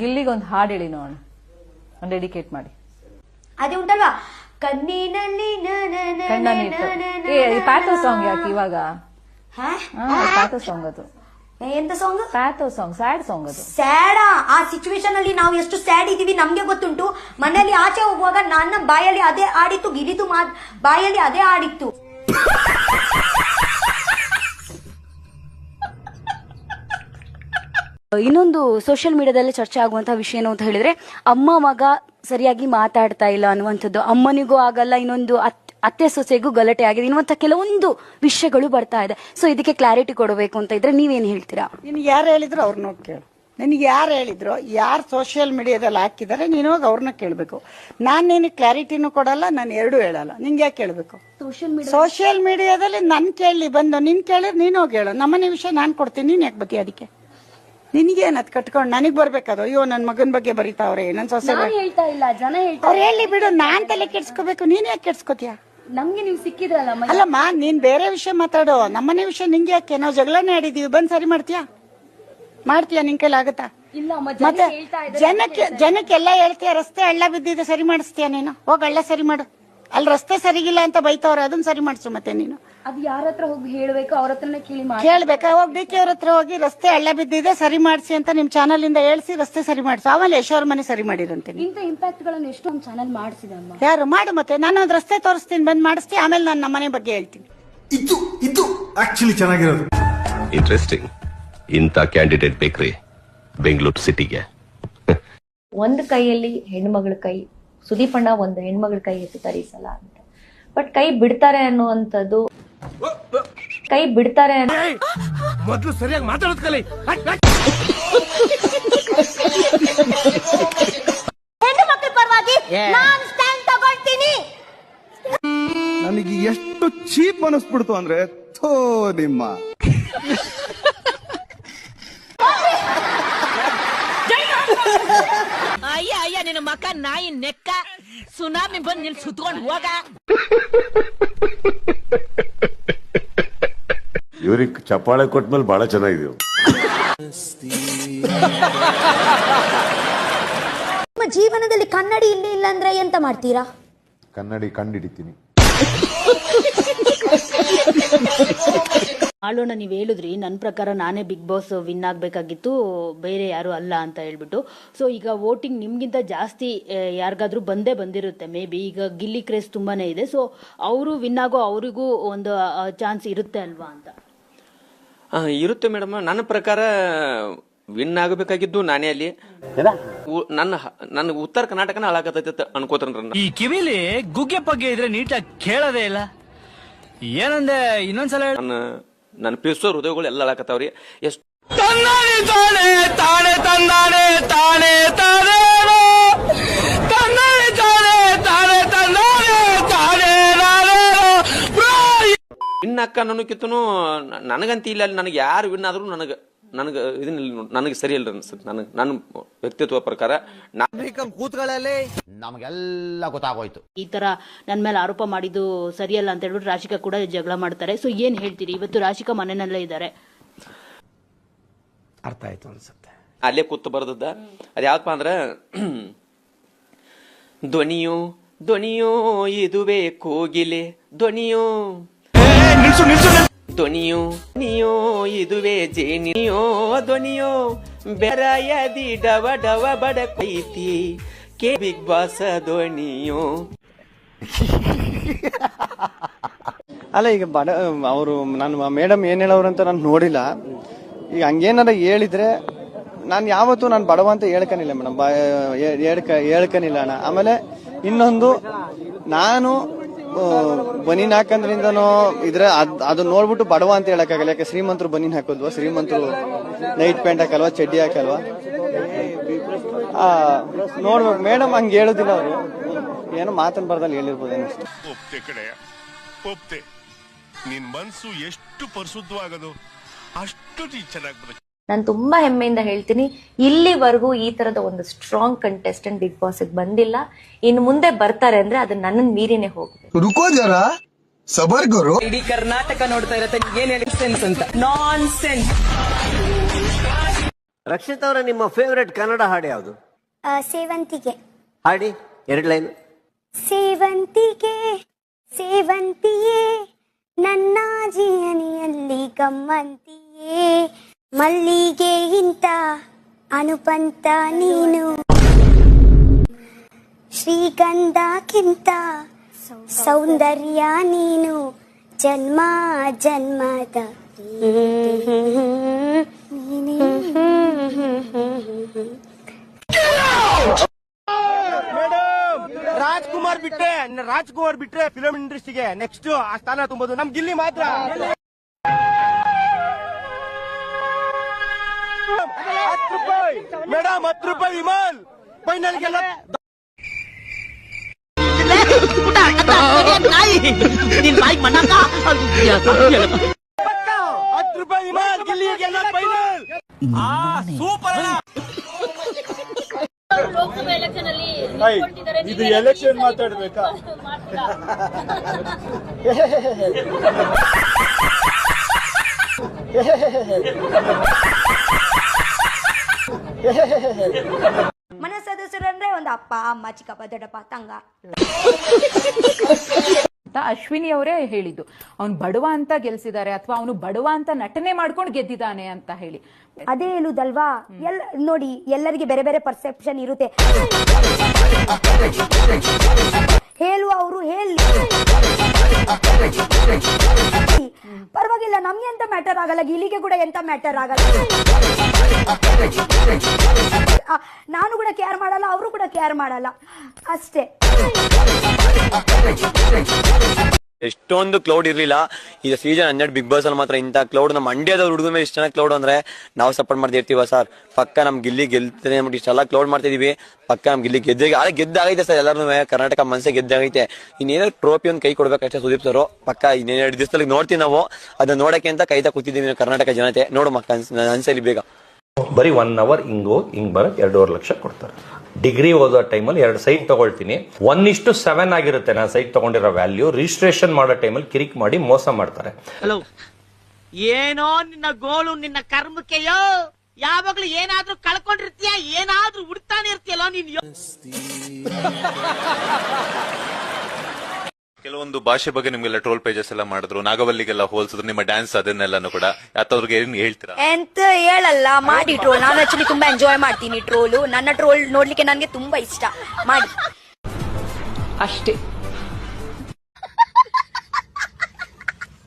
ಗಿಲ್ಲಿಗೊಂದು ಹಾಡು ಹೇಳಿ ನೋಡೋಣ. ಒಂದು ಡೆಡಿಕೇಟ್ ಮಾಡಿ. ಅದೇ ಉಂಟಲ್ವಾ? ಕಣ್ಣಿನಲ್ಲಿ ಏ ಪ್ಯಾಥೋ ಸಾಂಗ್ ಯಾಕೆ ಇವಾಗ? ಪ್ಯಾಥೋ ಸಾಂಗ್ ಅದು. ಎಂತ song? Pathos song sad song ಅದು. ಸ್ಯಾಡ್? ಆ ಸಿಚುವೇಶನ್ ಅಲ್ಲಿ ನಾವು ಎಷ್ಟು ಸ್ಯಾಡ್ ಇದೀವಿ ನಮ್ಗೆ ಗೊತ್ತುಂಟು. ಮನೆಯಲ್ಲಿ ಆಚೆ ಹೋಗುವಾಗ ನನ್ನ ಬಾಯಲ್ಲಿ ಅದೇ ಆಡಿತ್ತು ಗಿರಿದು ಮಾತ್ ಬಾಯಲ್ಲಿ ಅದೇ ಆಡಿತ್ತು. ಇನ್ನೊಂದು ಸೋಷಿಯಲ್ ಮೀಡಿಯಾದಲ್ಲಿ ಚರ್ಚೆ ಆಗುವಂತಹ ವಿಷಯ ಏನು ಅಂತ ಹೇಳಿದ್ರೆ ಅಮ್ಮ ಮಗ ಸರಿಯಾಗಿ ಮಾತಾಡ್ತಾ ಇಲ್ಲ ಅನ್ನುವಂಥದ್ದು. ಅಮ್ಮನಿಗೂ ಆಗಲ್ಲ ಇನ್ನೊಂದು ಅತ್ತೆ ಸೊಸೆಗೂ ಗಲಾಟೆ ಆಗಿದೆ ಇನ್ನುವಂತ ಕೆಲವೊಂದು ವಿಷಯಗಳು ಬರ್ತಾ ಇದೆ. ಸೊ ಇದಕ್ಕೆ ಕ್ಲಾರಿಟಿ ಕೊಡಬೇಕು ಅಂತ ಇದ್ರೆ ನೀವೇನು ಹೇಳ್ತೀರಾ? ನಿನ್ಗೆ ಯಾರು ಹೇಳಿದ್ರು ಅವ್ರನ್ನ ಕೇಳು. ನಿನಗೆ ಯಾರು ಹೇಳಿದ್ರು ಯಾರು ಸೋಷಿಯಲ್ ಮೀಡಿಯಾದಲ್ಲಿ ಹಾಕಿದ್ದಾರೆ ನೀನು ಹೋಗಿ ಅವ್ರನ್ನ ಕೇಳಬೇಕು. ನಾನು ನಿನಗೆ ಕ್ಲಾರಿಟಿನೂ ಕೊಡಲ್ಲ ನಾನು ಎರಡೂ ಹೇಳಲ್ಲ. ನಿಂಗೆ ಯಾಕೆ ಕೇಳಬೇಕು ಸೋಷಿಯಲ್ ಮೀಡಿಯಾ ಸೋಷಿಯಲ್ ಮೀಡಿಯಾದಲ್ಲಿ ನನ್ನ ಕೇಳಿ ಬಂದು ನಿನ್ ಕೇಳಿದ್ರೆ ನೀನು ಹೋಗಿ ಹೇಳು. ನಮ್ಮನೆ ವಿಷಯ ನಾನು ಕೊಡ್ತೀನಿ ನೀನು ಯಾಕೆ ಬತ್ತಿ ಅದಕ್ಕೆ? ನಿನಗೇನದ್ ಕಟ್ಕೊಂಡು ನನಗ್ ಬರ್ಬೇಕದು ಅಯ್ಯೋ ನನ್ನ ಮಗನ ಬಗ್ಗೆ ಬರೀತಾವ್ರೆ ನನ್ನ ಸೊಸೆ ನಾನು ಹೇಳ್ತಾ ಇಲ್ಲ ಜನ ಹೇಳ್ತಾ ಅವ್ರು ಹೇಳಿ ಬಿಡು ನಾನ್ ತಲೆ ಕೆಡ್ಸ್ಕೋಬೇಕು ನೀನ್ ಯಾಕೆ ಕೆಡ್ಸ್ಕೋತೀಯ? ನಮ್ಗೆ ನೀವು ಸಿಕ್ಕಿದ್ರಲ್ಲ. ಅಲ್ಲಮ್ಮ ನೀನ್ ಬೇರೆ ವಿಷಯ ಮಾತಾಡು ನಮ್ಮನೆ ವಿಷಯ ನಿಂಗೆ ಯಾಕೆ? ನಾವು ಜಗಳನೇ ಆಡಿದೀವಿ ಬಂದ್ ಸರಿ ಮಾಡ್ತೀಯಾ? ಮಾಡ್ತೀಯಾ ನಿನ್ ಕೈಲಿ ಆಗುತ್ತಾ? ಇಲ್ಲ ಅಮ್ಮ ಜನ ಮತ್ತೆ ಹೇಳ್ತಾ ಇದ್ದಾರೆ ಜನಕ್ಕೆ ಜನಕ್ಕೆಲ್ಲ ಹೇಳ್ತೀಯ ರಸ್ತೆ ಹಳ್ಳ ಬಿದ್ದಿದೆ ಸರಿ ಮಾಡಿಸ್ತೀಯ ನೀನು? ಹೋಗ್ ಹಳ್ಳ ಸರಿ ಮಾಡು. ಅಲ್ಲಿ ರಸ್ತೆ ಸರಿಗಿಲ್ಲ ಅಂತ ಬೈತವ್ರೆ ಅದನ್ನ ಸರಿ ಮಾಡಿಸು ಮತ್ತೆ ನೀನು. ಅದು ಯಾರ ಹತ್ರ ಹೋಗಿ ಹೇಳ್ಬೇಕು ಅವ್ರ ಹತ್ರನೇ ಕೇಳಿ ಮಾಡಿ ಕೇಳ್ಬೇಕಾ? ಹೋಗಿ ಡಿ ಕೆ ಅವ್ರ ಹತ್ರ ಹೋಗಿ ರಸ್ತೆ ಹಳ್ಳ ಬಿದ್ದಿದೆ ಸರಿ ಮಾಡಿಸಿ ಅಂತ ನಿಮ್ ಚಾನಲ್ ಇಂದ ಹೇಳ್ಸಿ ರಸ್ತೆ ಸರಿ ಮಾಡಿಸು. ಆಮೇಲೆ ಯಶೋರ್ ಮನೆ ಸರಿ ಮಾಡಿರಂತೆ ಇಂಥ ಇಂಪ್ಯಾಕ್ಟ್ಗಳನ್ನು ಎಷ್ಟೊಂದು ಚಾನಲ್ ಮಾಡಿಸಿದೆ ಅಮ್ಮ. ಯಾರು? ಮಾಡು ಮತ್ತೆ. ನಾನು ಒಂದು ರಸ್ತೆ ತೋರಿಸ್ತೀನಿ ಬಂದ್ ಮಾಡಿಸ್ತೀನಿ ಆಮೇಲೆ ನಾನು ನಮ್ಮನೆ ಬಗ್ಗೆ ಹೇಳ್ತೀನಿ. ಇದು ಇದು ಆಕ್ಚುಲಿ ಚೆನ್ನಾಗಿರೋದು. ಇಂಟ್ರೆಸ್ಟಿಂಗ್ ಇಂಥ ಕ್ಯಾಂಡಿಡೇಟ್ ಬೇಕ್ರಿ ಬೆಂಗಳೂರು ಸಿಟಿಗೆ ಒಂದು ಕೈಯಲ್ಲಿ ಹೆಣ್ಮಗಳ ಕೈ ಸುದೀಪಣ್ಣ ಒಂದು ಹೆಣ್ಮಗಳ ಕೈ ಎತ್ತುತ್ತಾರೆ ಈ ಸಲ ಅಂತ. ಬಟ್ ಕೈ ಬಿಡ್ತಾರೆ ಅನ್ನುವಂಥದ್ದು ಕೈ ಬಿಡ್ತಾರೆ ಅನ್ನೋ ಮೊದಲು ಸರಿಯಾಗಿ ಮಾತಾಡೋದು ಕಲಿ. ಹೆಣ್ಣು ಮಕ್ಕಳ ಪರವಾಗಿ ನಾನು ಸ್ಟ್ಯಾಂಡ್ ತಗೊಳ್ತೀನಿ. ನನಗೆ ಎಷ್ಟು ಚೀಪ್ ಅನಿಸ್ಬಿಡ್ತು ಅಂದ್ರೆ ಥೋ ನಿಮ್ಮ ಅಯ್ಯ ಮಕ್ಕ ನಾಯಿ ನೆಕ್ಕ ಸುನಾಮಿ ಬಂದ್ ನಿನ್ ಸುತ್ಕೊಂಡ್ ಹೋಗ. ಇವ್ರಿಗೆ ಚಪ್ಪಾಳೆ ಕೊಟ್ಮೇಲೆ ಬಹಳ ಚೆನ್ನಾಗಿದೆ ನಿಮ್ಮ ಜೀವನದಲ್ಲಿ ಕನ್ನಡಿ ಇಲ್ಲಿ ಇಲ್ಲ ಅಂದ್ರೆ ಎಂತ ಮಾಡ್ತೀರಾ? ಕನ್ನಡಿ ಕಂಡಿಡಿತೀನಿ. ಆಳೋಣ ನೀವು ಹೇಳಿದ್ರಿ. ನನ್ನ ಪ್ರಕಾರ ನಾನೇ ಬಿಗ್ ಬಾಸ್ ವಿನ್ ಆಗಬೇಕಾಗಿತ್ತು. ಬೇರೆ ಯಾರು ಅಲ್ಲ ಅಂತ ಹೇಳ್ಬಿಟ್ಟು. ಸೊ ಈಗ ವೋಟಿಂಗ್ ನಿಮ್ಗಿಂತ ಜಾಸ್ತಿ ಯಾರಿಗಾದ್ರೂ ಬಂದೇ ಬಂದಿರುತ್ತೆ ಮೇ ಬಿ. ಈಗ ಗಿಲ್ಲಿ ಕ್ರೇಸ್ ತುಂಬಾನೇ ಇದೆ. ಸೊ ಅವರು ವಿನ್ ಆಗೋ ಅವರಿಗೂ ಒಂದು ಚಾನ್ಸ್ ಇರುತ್ತೆ ಅಲ್ವಾ ಅಂತ? ಇರುತ್ತೆ ಮೇಡಮ್. ನನ್ನ ಪ್ರಕಾರ ವಿನ್ ಆಗಬೇಕಾಗಿದ್ದು ನಾನೇ ಅಲ್ಲಿ. ನನ್ನ ನನ್ನ ಉತ್ತರ ಕರ್ನಾಟಕನ ಹಾಳಾಗತೈತೆ ಅನ್ಕೋತಾರ ಈ ಕಿವಿಲಿ ಗುಗ್ಗೆ ಪಗ್ಗೆ ಇದ್ರೆ ನೀಟಾಗಿ ಕೇಳೋದೇ ಇಲ್ಲ. ಏನಂದೆ ಇನ್ನೊಂದ್ಸಲ. ನನ್ನ ಪಿಸೋ ಹೃದಯಗಳು ಎಲ್ಲ ಹಾಕತಾವ್ರಿ ಎಷ್ಟು ತಂದಾನೆ ತಾನೆ ತಾನೆ ತಂದಾನೆ ತಾನೆ ತಾನೇನೋ. ತಂದಾನೆ ತಾನೆ ತಾನೆ ತಂದಾನೆ ತಾನೆ ವಿನ್ ಅಕ್ಕ ಅನ್ನೋಕ್ಕಿಂತನೂ ನ- ನನಗಂತ ಇಲ್ಲ ಅಲ್ಲಿ ನನಗೆ ಯಾರು ವಿನ್ ಆದ್ರೂ ನನಗೆ ನನಗೆ ಇದನ್ನ ನನಗೆ ಸರಿ ಇಲ್ಲ ಅನ್ಸುತ್ತೆ. ನನಗೆ ನನ್ನ ವ್ಯಕ್ತಿತ್ವ ಪ್ರಕಾರ ಕೂತ್ಗಳಲ್ಲಿ ನಮಗೆಲ್ಲ ಗೊತ್ತಾಗೋಯ್ತು. ಈ ತರ ನನ್ನ ಮೇಲೆ ಆರೋಪ ಮಾಡಿದ್ದು ಸರಿಯಲ್ಲ ಅಂತ ಹೇಳ್ಬಿಟ್ಟು ರಾಶಿಕಾ ಕೂಡ ಜಗಳ ಮಾಡ್ತಾರೆ. ಸೊ ಏನ್ ಹೇಳ್ತೀರಿ? ಇವತ್ತು ರಾಶಿಕಾ ಮನೆಯಲ್ಲೇ ಇದ್ದಾರೆ. ಅರ್ಥ ಆಯ್ತು ಅನ್ಸುತ್ತೆ. ಅಲ್ಲೇ ಕೂತು ಬರ್ದದ್ದ. ಅದು ಯಾವಪ್ಪ ಅಂದ್ರೆ ಧ್ವನಿಯು ಧ್ವನಿಯೋ ಇದುವೇ ಕೋಗಿಲೆ ಧ್ವನಿಯೋ. ಧ್ವನಿಯೋ ನಿಯೋ ಇದುವೇ ಜೇನಿಯೋ, ಧ್ವನಿಯೋ, ಬೆರಯದಿ ಡವ ಡವ ಬಡ ಕೈತಿ ಕೆ ಬಿಗ್ ಬಾಸ್ ಧ್ವನಿಯೋ. ಅಲ್ಲ, ಈಗ ಬಡ, ಅವರು, ನಾನು, ಮೇಡಮ್ ಏನ್ ಹೇಳೋರು ಅಂತ ನಾನು ನೋಡಿಲ್ಲ. ಈಗ ಹಂಗೇನಾರ ಹೇಳಿದ್ರೆ ನಾನು ಯಾವತ್ತೂ ನಾನು ಬಡವ ಅಂತ ಹೇಳ್ಕನಿಲ್ಲ ಮೇಡಮ್. ಹೇಳ್ಕ ಹೇಳ್ಕನಿಲ್ಲ ಅಣ್ಣ. ಆಮೇಲೆ ಇನ್ನೊಂದು, ನಾನು ಬನೀನ್ ಹಾಕಂದ್ರಿಂದನೋ ಇದ್ರೆ ಅದು ನೋಡ್ಬಿಟ್ಟು ಬಡವ ಅಂತ ಹೇಳಕ್ಕಾಗಲ್ಲ. ಯಾಕೆ ಶ್ರೀಮಂತರು ಬನೀನ್ ಹಾಕೋದ್ವಾ? ಶ್ರೀಮಂತರು ನೈಟ್ ಪ್ಯಾಂಟ್ ಹಾಕಲ್ವಾ? ಚಡ್ಡಿ ಹಾಕಲ್ವಾ? ನೋಡ್ಬೇಕು. ಮೇಡಮ್ ಹಂಗೆ ಹೇಳೋದಿಲ್ಲ ಅವರು. ಏನೋ ಮಾತನ್ ಬರ್ದಲ್ಲಿ ಹೇಳಿರ್ಬೋದೇನೋ ನಿನ್ ಮನ್ಸು ಎಷ್ಟು ಪರಿಶುದ್ಧವಾಗದು ಅಷ್ಟು ಚೆನ್ನಾಗಿ ನಾನು ತುಂಬಾ ಹೆಮ್ಮೆಯಿಂದ ಹೇಳ್ತೀನಿ ಇಲ್ಲಿವರೆಗೂ ಈ ತರದ ಒಂದು ಸ್ಟ್ರಾಂಗ್ ಕಂಟೆಸ್ಟೆಂಟ್ ಬಿಗ್ ಬಾಸ್ ಬಂದಿಲ್ಲ. ಇನ್ನು ಮುಂದೆ ಬರ್ತಾರೆ ಅಂದ್ರೆ ಅದು ನನ್ನ ಮೀರಿನೇ ಹೋಗುತ್ತೆ. ರುಕೋ ಜರ ಸಬರ್ ಗುರು ಇಡೀ ಕರ್ನಾಟಕ ನೋಡ್ತಾ ಇರತ್ತೆ ಏನ್ ಹೇಳಿ? ಸೆನ್ಸ್ ಅಂತ. ನಾನ್ ಸೆನ್ಸ್ ರಕ್ಷಿತ್ ಅವರ ನಿಮ್ಮ ಫೇವರೇಟ್ ಕನ್ನಡ ಹಾಡು ಯಾವುದು? ಸೇವಂತಿಗೆ. ಹಾಡಿ ಎರಡು ಲೈನ್. ಸೇವಂತಿಗೆ ಸೇವಂತಿಯೇ ನನ್ನ ಜೀವನಿಯಲ್ಲಿ ಗಮ್ಮಂತಿಯೇ ಮಲ್ಲಿಗೆಗಿಂತ ಅನುಪಂತ ನೀನು. ಶ್ರೀಗಂಧಕ್ಕಿಂತ ಸೌಂದರ್ಯ ನೀನು. ಜನ್ಮ ಜನ್ಮದ ರಾಜ್ಕುಮಾರ್ ಬಿಟ್ರೆ ರಾಜ್ಕುಮಾರ್ ಬಿಟ್ರೆ ಫಿಲಂ ಇಂಡಸ್ಟ್ರಿಗೆ ನೆಕ್ಸ್ಟ್ ಆ ಸ್ಥಾನ ತುಂಬೋದು. ನಮ್ ಗಿಲ್ಲಿ ಮಾತ್ರ. ಮೇಡಮ್ ಹತ್ತು ರೂಪಾಯಿ ವಿಮಾನ್ ಫೈನಲ್ಗೆಲ್ಲ ಹತ್ತು ರೂಪಾಯಿ ವಿಮಾನ್ ಗಿಲ್ಲಿಗೆಲ್ಲ ಫೈನಲ್ ಅಲ್ಲಿ ಇದು ಎಲೆಕ್ಷನ್ ಮಾತಾಡ್ಬೇಕಾ. ಮನೆ ಸದಸ್ಯರಂದ್ರೆ ಒಂದು ಅಪ್ಪ ಅಮ್ಮ ಚಿಕ್ಕಪ್ಪ ದೊಡ್ಡಪ್ಪ ತಂಗ. ಅಂತ ಅಶ್ವಿನಿ ಅವರೇ ಹೇಳಿದ್ದು. ಅವ್ನು ಬಡವ ಅಂತ ಗೆಲ್ಸಿದ್ದಾರೆ ಅಥವಾ ಅವನು ಬಡವ ಅಂತ ನಟನೆ ಮಾಡ್ಕೊಂಡು ಗೆದ್ದಿದ್ದಾನೆ ಅಂತ ಹೇಳಿ. ಅದೇ ಹೇಳುದಲ್ವಾ? ಎಲ್ ನೋಡಿ ಎಲ್ಲರಿಗೆ ಬೇರೆ ಬೇರೆ ಪರ್ಸೆಪ್ಷನ್ ಇರುತ್ತೆ. ಹೇಳುವ ಅವರು ಹೇಳಿ. ಪರವಾಗಿಲ್ಲ, ನಮ್ಗೆ ಎಂತ ಮ್ಯಾಟರ್ ಆಗಲ್ಲ, ಗಿಲಿಗೆ ಕೂಡ ಎಂತ ಮ್ಯಾಟರ್ ಆಗಲ್ಲ. ನಾನು ಕೂಡ ಕೇರ್ ಮಾಡಲ್ಲ, ಅವರು ಕೂಡ ಕೇರ್ ಮಾಡಲ್ಲ. ಅಷ್ಟೇ. ಎಷ್ಟೊಂದು ಕ್ಲೌಡ್ ಇರ್ಲಿಲ್ಲ. ಈಗ ಸೀಸನ್ ಹನ್ನೆರಡು ಬಿಗ್ ಬಾಸ್ ಅಲ್ಲಿ ಮಾತ್ರ ಇಂಥ ಕ್ಲೌಡ್ ನಮ್ಮ ಮಂಡ್ಯದ ಹುಡುಗ ಮೇಲೆ ಇಷ್ಟು ಕ್ಲೌಡ್ ಅಂದ್ರೆ ನಾವು ಸಪೋರ್ಟ್ ಮಾಡ್ತಾ ಇರ್ತೀವ ಸರ್ ಪಕ್ಕ ನಮ್ ಗಿಲ್ಲಿ ಗೆಲ್ತೇನೆ ಇಷ್ಟೆಲ್ಲ ಕ್ಲೌಡ್ ಮಾಡ್ತಾ ಇದೀವಿ. ಪಕ್ಕ ನಮ್ ಗಿಲ್ಲಿ ಗೆದ್ದೆ ಆದ್ರೆ ಗೆದ್ದಾಗೈತೆ ಸರ್ ಎಲ್ಲರೂ ಕರ್ನಾಟಕ ಮನಸ್ಸೇ ಗೆದ್ದಾಗೈತೆ. ಇನ್ನೇನೋ ಟ್ರೋಫಿ ಒಂದು ಕೈ ಕೊಡ್ಬೇಕಷ್ಟೇ ಸುದೀಪ್ ಸರ್ ಪಕ್ಕ ಇನ್ನೆರಡು ದಿವಸದಲ್ಲಿ ನೋಡ್ತೀವಿ ನಾವು. ಅದನ್ನ ನೋಡಕ್ಕೆ ಅಂತ ಕೈತಾ ಕೂತಿದ್ದೀವಿ ಕರ್ನಾಟಕ ಜನತೆ. ನೋಡು ಮಕ್ಕ ಅನ್ಸಲಿ ಬೇಗ. ಬರೀ ಒನ್ ಅವರ್ ಹಿಂಗೋ ಹಿಂಗ್ ಬರ ಎರಡೂವರೆ ಲಕ್ಷ ಕೊಡ್ತಾರೆ. ಡಿಗ್ರಿ ಓದೋ ಟೈಮಲ್ಲಿ ಎರಡು ಸೈಟ್ ತಗೊಳ್ತೀನಿ. ಒನ್ ಇಷ್ಟು ಸೆವೆನ್ ಆಗಿರುತ್ತೆ. ನಾನು ಸೈಟ್ ತಗೊಂಡಿರೋ ವ್ಯಾಲ್ಯೂ. ರಿಜಿಸ್ಟ್ರೇಷನ್ ಮಾಡೋ ಟೈಮಲ್ಲಿ ಕಿರಿಕ್ ಮಾಡಿ ಮೋಸ ಮಾಡ್ತಾರೆ. ಹಲೋ ಏನೋ ನಿನ್ನ ಗೋಲು ನಿನ್ನ ಕರ್ಮಕ್ಕೆಯೋ? ಯಾವಾಗ್ಲೂ ಏನಾದ್ರೂ ಕಳ್ಕೊಂಡಿರ್ತೀಯ? ಏನಾದ್ರೂ ಹುಡ್ತಾನೆ ಇರ್ತೀಯಲ್ಲ ನೀನ್ ಕೆಲವೊಂದು ಭಾಷೆ ಬಗ್ಗೆ ನಿಮ್ಗೆಲ್ಲ ಟ್ರೋಲ್ ಪೇಜಸ್ ಎಲ್ಲ ಮಾಡಿದ್ರು ನಾಗವಲ್ಲಿಗೆಲ್ಲ ಹೋಲ್ಸಿದ್ರು ನಿಮ್ಮ ಡ್ಯಾನ್ಸ್ ಅದನ್ನೆಲ್ಲಾನು ಕೂಡ. ಯಾತವ್ರಿಗೆ ಏನ್ ಹೇಳ್ತೀರಾ? ಎಂತ ಹೇಳಲ್ಲ ಮಾಡಿ ಟ್ರೋಲ್ ನಾನು ಆಕ್ಚುಲಿ ತುಂಬಾ ಎಂಜಾಯ್ ಮಾಡ್ತೀನಿ ಟ್ರೋಲು ನನ್ನ ಟ್ರೋಲ್ ನೋಡ್ಲಿಕ್ಕೆ ನನಗೆ ತುಂಬಾ ಇಷ್ಟ. ಮಾಡಿ. ಅಷ್ಟೇ.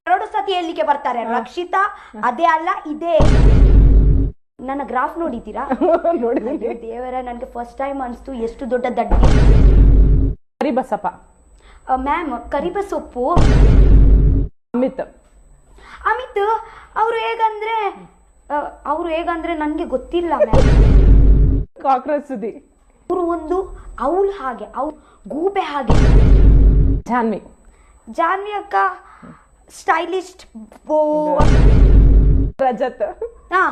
ಎರಡು ಸತಿ ಹೇಳಲಿಕ್ಕೆ ಬರ್ತಾರೆ ರಕ್ಷಿತಾ ಅದೇ ಅಲ್ಲ ಇದೇ. ನನ್ನ ಗ್ರಾಫ್ ನೋಡಿದ್ದೀರಾ? ನೋಡಿದ್ರೆ ದೇವರ ನನಗೆ ಫಸ್ಟ್ ಟೈಮ್ ಅನಿಸ್ತು ಎಷ್ಟು ದೊಡ್ಡ ದಡ್ಡಿ. ಕರಿಬಸಪ್ಪ ಮ್ಯಾಮ್ ಕರಿಬಸೊಪ್ಪು ಅಮಿತ್. ಅಮಿತ್ ಅವರು ಹೇಗಂದ್ರೆ ಅವರು ಹೇಗಂದ್ರೆ ನನಗೆ ಗೊತ್ತಿಲ್ಲ ಮ್ಯಾಮ್ ಕಾಕ್ರೋಚ್ ಸುದ್ದಿ ಅವರು ಒಂದು ಅವಳು ಹಾಗೆ ಅವ್ರು ಗೂಬೆ ಹಾಗೆ. ಜಾನ್ವಿ. ಜಾನ್ವಿ ಅಕ್ಕ ಸ್ಟೈಲಿಸ್ಟ್ ರಜತ್. ಹಾ.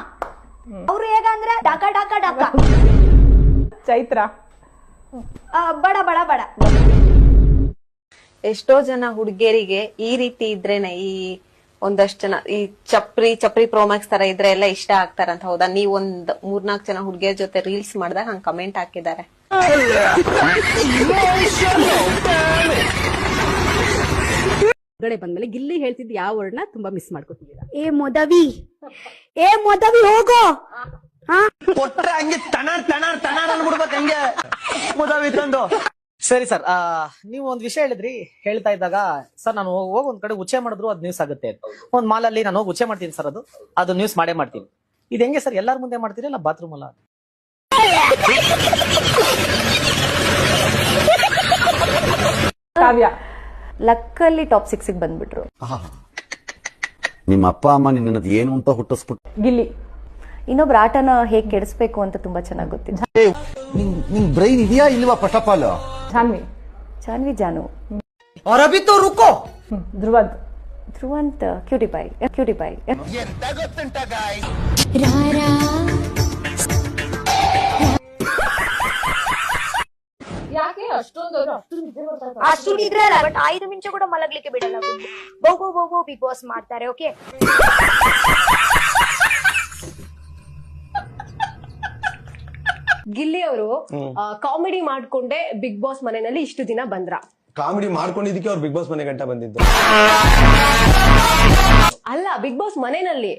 ಅವರು ಹೇಗಂದ್ರೆ ಡಕ ಡಕ ಡಕ. ಚೈತ್ರ. ಬಡ ಬಡ ಬಡ. ಎಷ್ಟೋ ಜನ ಹುಡುಗಿಯರಿಗೆ ಈ ರೀತಿ ಇದ್ರೇನೆ ಈ ಒಂದಷ್ಟು ಜನ ಈ ಚಪ್ರಿ ಚಪ್ರಿ ಪ್ರೋಮ್ಯಾಕ್ಸ್ ತರ ಇದ್ರೆ ಎಲ್ಲ ಇಷ್ಟ ಆಗ್ತಾರಂತ ಹೌದಾ? ನೀವ್ ಒಂದ್ ಮೂರ್ನಾಲ್ಕು ಜನ ಹುಡುಗಿಯರ ಜೊತೆ ರೀಲ್ಸ್ ಮಾಡಿದಾಗ ಹಂಗ ಕಮೆಂಟ್ ಹಾಕಿದ್ದಾರೆ. ಹೊರಗಡೆ ಬಂದ್ಮೇಲೆ ಗಿಲ್ಲಿ ಹೇಳ್ತಿದ್ ಯಾವ ವರ್ಡ್ನ ತುಂಬಾ ಮಿಸ್ ಮಾಡ್ಕೊತಿದ್ದೀರಾ ಏ ಮೊದವಿ ಏ ಮೊದವಿ ಹೋಗೋ! ಕೊಟ್ರೆ ಹಂಗೆ ತಣ ತಣ ತಣ ಅನ್ಬಿಡ್ಬೇಕು ಹಂಗೆ. ಮುದಾವಿ ತಂದು. ಸರಿ ಸರ್ ನೀವು ಒಂದ್ ವಿಷಯ ಹೇಳಿದ್ರಿ ಹೇಳ್ತಾ ಇದ್ದಾಗ ಸರ್ ನಾನು ಹೋಗಿ ಒಂದ್ ಕಡೆ ಉಚ್ಚೆ ಮಾಡಿದ್ರು ಅದು ನ್ಯೂಸ್ ಆಗುತ್ತೆ ಅಂತ. ಒಂದ್ ಮಾಲ್ ಅಲ್ಲಿ ನಾನು ಹೋಗಿ ಉಚ್ಚೆ ಮಾಡ್ತೀನಿ ಸರ್ ಅದು. ಅದು ನ್ಯೂಸ್ ಮಾಡೇ ಮಾಡ್ತೀನಿ. ಇದು ಹೆಂಗೆ ಸರ್ ಎಲ್ಲಾರ ಮುಂದೆ ಮಾಡ್ತೀರಿ ಇಲ್ಲ ಬಾತ್ರೂಮ್ ಅಲ್ಲ? ಕಾವ್ಯ ಲಕ್ಕಲ್ಲಿ ಟಾಪ್ ಸಿಕ್ಸ್ ಬಂದ್ಬಿಟ್ರು. ನಿಮ್ಮ ಅಪ್ಪ ಅಮ್ಮ ನಿನ್ನದು ಏನು ಅಂತ ಹುಟ್ಟಿಸ್ಬಿಟ್ಟು ಗಿಲ್ಲಿ ಇನ್ನೊಬ್ರ ಆಟನ ಹೇಗ್ ಕೆಡಿಸ್ಬೇಕು ಅಂತ ತುಂಬಾ ಚೆನ್ನಾಗಿ ಗೊತ್ತಿದೆ. ನಿಮ್ಮ ಬ್ರೈನ್ ಇದೆಯಾ ಇಲ್ವಾ first of all Janhvi Janhvi ಜಾನು और अभी तो रुको Dhruvanth Dhruvanth cutie boy cutie boy ಎಂತ ಗೊತ್ತುಂಟ ಗಾಯ್ ಅಷ್ಟು ನಿದ್ರೆ ಅಲ್ಲ ಬಟ್ ಐದು ನಿಮಿಷ ಕೂಡ ಮಲಗ್ಲಿಕ್ಕೆ ಬಿಡಲ್ಲ ಬೋಗೋ ಬೋಗೋ ಬಿಗ್ ಬಾಸ್ ಮಾಡ್ತಾರೆ ಓಕೆ ಗಿಲ್ಲಿ ಅವರು ಕಾಮಿಡಿ ಮಾಡ್ಕೊಂಡೆ ಬಿಗ್ ಬಾಸ್ ಮನೆಯಲ್ಲಿ ಇಷ್ಟು ದಿನ ಬಂದ್ರ. ಕಾಮಿಡಿ ಮಾಡ್ಕೊಂಡಿದ್ದಕ್ಕೆ ಅವ್ರು ಬಿಗ್ ಬಾಸ್ ಮನೆ ಗಂಟ ಬಂದಿದ್ದು. ಅಲ್ಲ ಬಿಗ್ ಬಾಸ್ ಮನೆಯಲ್ಲಿ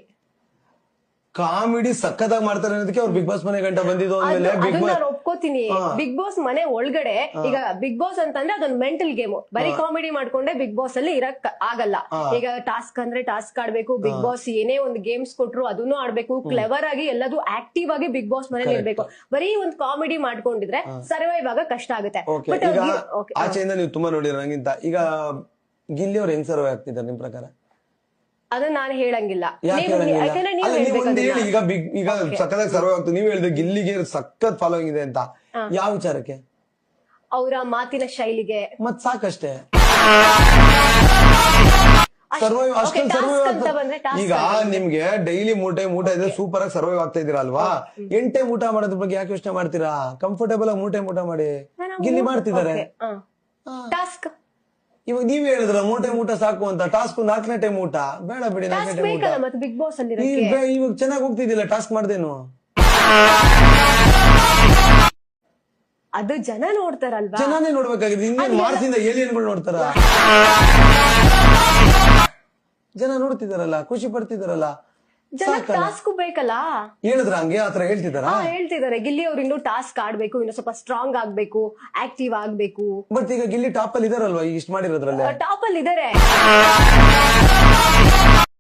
ಕಾಮಿಡಿ ಸಖತ್ತಾಗಿ ಮಾಡ್ತಾರೆ ಅನ್ನೋದಕ್ಕೆ ಅವ್ರು ಬಿಗ್ ಬಾಸ್ ಮನೆ ಗಂಟ ಬಂದಿದ್ದು ಅಂದ್ಮೇಲೆ ಬಿಗ್ ಅದನ್ನ ಬಾಸ್ ನಾನು ಒಪ್ಕೋತೀನಿ. ಹಾ. ಬಿಗ್ ಬಾಸ್ ಮನೆ ಒಳಗಡೆ ಈಗ ಬಿಗ್ ಬಾಸ್ ಅಂತಂದ್ರೆ ಅದೊಂದು ಮೆಂಟಲ್ ಗೇಮ್ ಬರೀ ಕಾಮಿಡಿ ಮಾಡ್ಕೊಂಡೆ ಬಿಗ್ ಬಾಸ್ ಅಲ್ಲಿ ಇರಕ್ ಆಗಲ್ಲ. ಹಾ. ಈಗ ಟಾಸ್ಕ್ ಅಂದ್ರೆ ಟಾಸ್ಕ್ ಆಡ್ಬೇಕು ಬಿಗ್ ಬಾಸ್ ಏನೇ ಒಂದು ಗೇಮ್ಸ್ ಕೊಟ್ರು ಅದನ್ನು ಆಡ್ಬೇಕು ಕ್ಲೆವರ್ ಆಗಿ ಎಲ್ಲದು ಆಕ್ಟಿವ್ ಆಗಿ ಬಿಗ್ ಬಾಸ್ ಮನೇಲಿ. ಇರ್ಬೇಕು. ಬರೀ ಒಂದು ಕಾಮಿಡಿ ಮಾಡ್ಕೊಂಡಿದ್ರೆ ಸರ್ವೈವ್ ಆಗ ಕಷ್ಟ ಆಗುತ್ತೆ. ಓಕೆ ಬಟ್ ಈಗ ಆಚೆಯಿಂದ ನೀವು ತುಂಬಾ ನೋಡಿರೋ ನಂಗಿಂತ ಈಗ ಗಿಲ್ಲಿ ಅವ್ರು ಹೆಂಗ್ ಸರ್ವ್ ಆಗ್ತಿದ್ದಾರೆ ನಿಮ್ ಪ್ರಕಾರ? ಅದನ್ನ ನಾನು ಹೇಳಂಗಿಲ್ಲ. ಯಾಕೆ ಯಾಕಂದ್ರೆ ನೀವು ಅಲ್ಲ, ನೀವು ಹೇಳ್ಬೇಕು ಒಂದ್ ಹೇಳಿ ಅದನ್ನ. ಈಗ ಬಿಗ್ ಈಗ ಸರ್ವ್ ಆಗ್ತದೆ ನೀವು ಹೇಳಿದ್ರೆ ಗಿಲ್ಲಿಗೆ ಸಖತ್ ಫಾಲೋಯಿಂಗ್ ಇದೆ ಅಂತ. ಯಾವ ವಿಚಾರಕ್ಕೆ? ಅವರ ಮಾತಿನ ಶೈಲಿಗೆ. ಮತ್ ಸಾಕಷ್ಟೇ. ಅಷ್ಟ್- ಸರ್ವೈವ್ okay, ಅಷ್ಟೊಂದು task ಸರ್ವೈವ್ ಅಂತ ಬಂದ್ರೆ task ಈಗ ನಿಮ್ಗೆ ಡೈಲಿ ಮೂರ್ ಟೈಮ್ ಊಟ ಇದ್ರೆ ಸೂಪರ್ ಆಗಿ ಸರ್ವೈವ್ ಆಗ್ತಾ ಇದೀರ ಅಲ್ವಾ? ಎಂಟೇ ಊಟ ಮಾಡೋದ್ರ ಬಗ್ಗೆ ಯಾಕೆ ಯೋಚನೆ ಮಾಡ್ತೀರಾ? ಕಂಫರ್ಟೇಬಲ್ ಆಗಿ ಮೂರ್ ಟೈಮ್ ಊಟ ಮಾಡಿ ಗಿಲ್ಲಿ ಮಾಡ್ತಿದ್ದಾರೆ. ಟಾಸ್ಕ್ ಇವಾಗ ನೀವ್ ಹೇಳಿದ್ರ ಮೂಟೆ ಮೂಟ ಸಾಕು ಅಂತ ಟಾಸ್ಕ್ ನಾಲ್ಕನೇ ಟೈಮ್ ಊಟ. ಬೇಡ ಬಿಡಿ ನಾಲ್ಕನೇ ಟಾಸ್ಕ್ ಟೈಮ್ ಊಟ. ಮತ್ತೆ ಬಿಗ್ ಬಾಸ್ ಅಲ್ಲಿ ಈ ಇರಕ್ಕೆ? ಬೆ- ಇವಾಗ ಚೆನ್ನಾಗಿ ಹೋಗ್ತಿದ್ದಿಲ್ಲ ಟಾಸ್ಕ್ ಮಾಡ್ದೇನು? ಅದು ಜನ ನೋಡ್ತಾರಲ್ವಾ? ಚೆನ್ನಾನೇ ನೋಡ್ಬೇಕಾಗಿದೆ ಇನ್ನೇನು ಮಾರ್ಸಿಂದ ಏಲಿಯನ್ಗಳು ನೋಡ್ತಾರ? ಜನ ನೋಡ್ತಿದಾರಲ್ಲ ಖುಷಿ ಪಡ್ತಿದಾರಲ್ಲ. ಟಾಸ್ಕ್ ಬೇಕಲ್ಲ? ಹೇಳಿದ್ರ ಹಂಗೆ ಆತರ ಹೇಳ್ತಿದಾರ ಹಾ ಹೇಳ್ತಿದ್ದಾರೆ. ಗಿಲ್ಲಿ ಅವ್ರು ಇನ್ನು ಟಾಸ್ಕ್ ಆಡ್ಬೇಕು ಇನ್ನು ಸ್ವಲ್ಪ ಸ್ಟ್ರಾಂಗ್ ಆಗ್ಬೇಕು ಆಕ್ಟಿವ್ ಆಗ್ಬೇಕು. ಬಟ್ ಈಗ ಗಿಲ್ಲಿ ಟಾಪ್ ಅಲ್ಲಿ ಇದಾರಲ್ವಾ? ಇಷ್ಟ ಮಾಡಿರೋದ್ರಲ್ಲೇ? ಟಾಪ್ ಅಲ್ಲಿ ಇದಾರೆ.